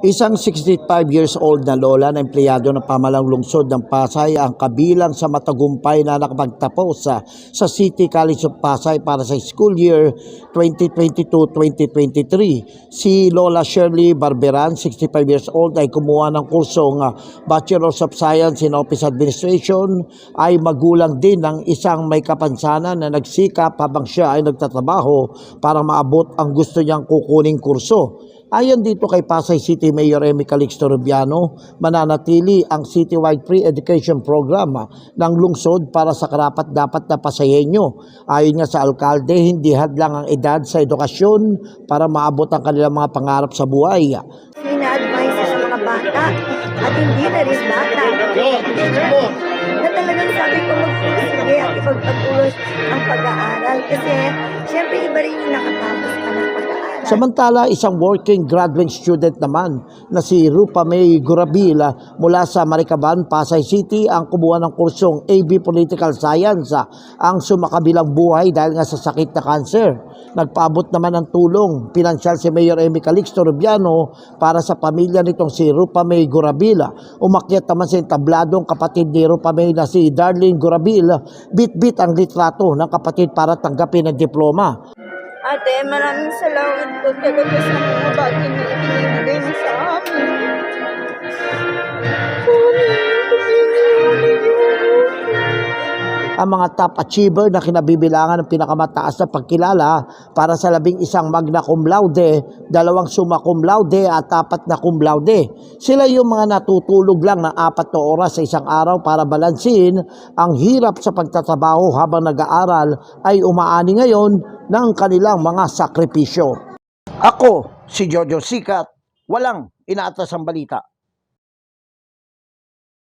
Isang 65 years old na lola na empleyado ng pamalang lungsod ng Pasay ang kabilang sa matagumpay na nakapagtapos sa, sa City College of Pasay para sa school year 2022-2023. Si Lola Shirley Barberan, 65 years old, ay kumuha ng kursong ah, Bachelor of Science in Office Administration, ay magulang din ng isang may kapansanan na nagsikap habang siya ay nagtatrabaho para maabot ang gusto niyang kukuning kurso. Ayon dito kay Pasay City Mayor Amy Calixto Rubiano, mananatili ang citywide free education program ah, ng lungsod para sa karapat dapat na pasayenyo. Ayon nga sa alkalde, hindi hadlang ang edad sa edukasyon para maabot ang kanilang mga pangarap sa buhay. ina-advise sa mga bata at hindi na rin bata. Na talagang sabi ko magpursige at ipagpatuloy ang pag-aaral kasi syempre iba rin yung nakatapos ka pag-aaral. Samantala, isang working graduate student naman na si Rupa May Gurabila mula sa Maricaban, Pasay City ang kumuha ng kursong AB Political Science ang sumakabilang buhay dahil nga sa sakit na cancer. Nagpaabot naman ng tulong pinansyal si Mayor Amy Calixto Rubiano para sa pamilya nitong si Rupa May Gurabila. Umakyat naman sa tabladong kapatid ni Rupa May na si Darlene Gurabila, bit-bit ang litrato ng kapatid para tanggapin ang diploma. Ate, maraming salamat po talaga sa mga bagay na ang mga top achiever na kinabibilangan ng pinakamataas na pagkilala para sa labing isang magna cum laude, dalawang summa cum laude at apat na cum laude. Sila yung mga natutulog lang ng apat na oras sa isang araw para balansin ang hirap sa pagtatrabaho habang nag-aaral ay umaani ngayon ng kanilang mga sakripisyo. Ako, si Jojo Sikat, walang inaatas ang balita.